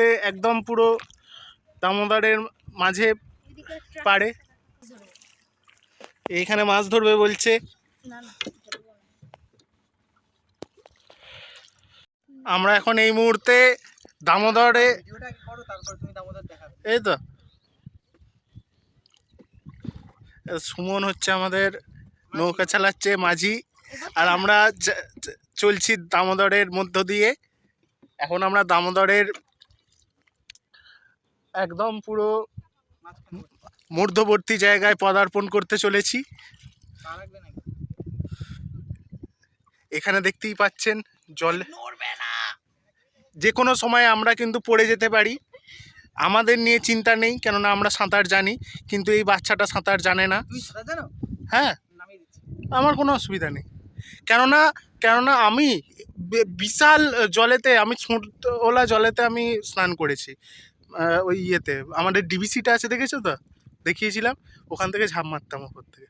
মুহূর্তে একদম পুরো দামোদরের মাঝে পাড়ে। এইখানে মাছ ধরবে বলছে। আমরা এখন এই মুহূর্তে দামোদরে এই তো। সুমন হচ্ছে আমাদের নৌকা চালাচ্ছে মাঝি। আর আমরা চলছি দামোদরের মধ্য দিয়ে। এখন আমরা দামোদরের একদম পুরো মধ্যবর্তী জায়গায় পদার্পণ করতে চলেছি। এখানে দেখতেই পাচ্ছেন জল যে কোনো সময় আমরা কিন্তু পড়ে যেতে পারি। আমাদের নিয়ে চিন্তা নেই কেননা আমরা সাঁতার জানি কিন্তু এই বাচ্চাটা সাঁতার জানে না। তুমি সাঁতার জানো? হ্যাঁ আমার কোনো অসুবিধা নেই। কেননা কেননা আমি বিশাল জলেতে আমি ওলা জলেতে আমি স্নান করেছি। ওই ইয়েতে। আমাদের ডিবিসিটা আছে দেখেছ তো? দেখিয়েছিলাম। ওখান থেকে ঝাঁপ মারতাম ওপর থেকে।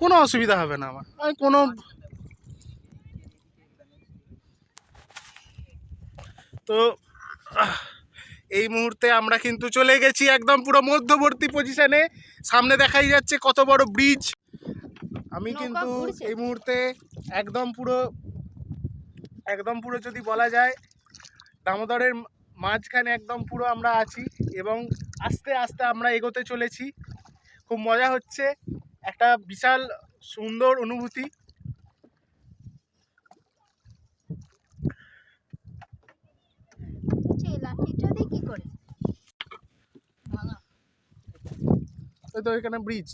কোনো অসুবিধা হবে না আমার। আমি কোনো তো এই মুহূর্তে আমরা কিন্তু চলে গেছি একদম পুরো মধ্যবর্তী পজিশনে সামনে দেখাই যাচ্ছে কত বড় ব্রিজ আমি কিন্তু। এই মুহূর্তে একদম পুরো একদম পুরো যদি বলা যায় দামোদরের মাঝখানে একদম পুরো আমরা আছি এবং আস্তে আস্তে আমরা এগোতে চলেছি। খুব মজা হচ্ছে। একটা বিশাল সুন্দর অনুভূতি। করে? তো এখানে ব্রিজ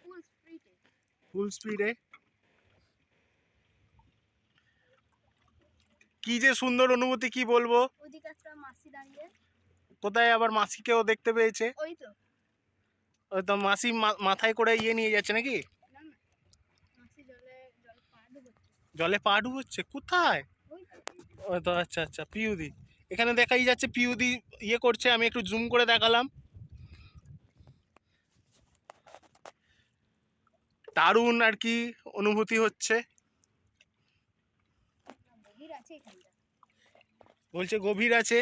ফুল স্পিডে ফুল স্পিডে কি যে সুন্দর অনুভূতি কি বলব? ওইদিকে একটা মাসি দাঁড়িয়ে। কোথায় আবার মাসিকেও দেখতে পেয়েছে? ওই তো। ওই তো মাসি মাথায় করে ইয়ে নিয়ে যাচ্ছে নাকি? জলে পা ডুবোচ্ছে। কোথায়? ওই তো। আচ্ছা আচ্ছা পিউদি। এখানে দেখাই যাচ্ছে পিউদি ইয়ে করছে আমি একটু জুম করে দেখালাম। দারুণ আর কি অনুভূতি হচ্ছে। বলছে গভীর আছে।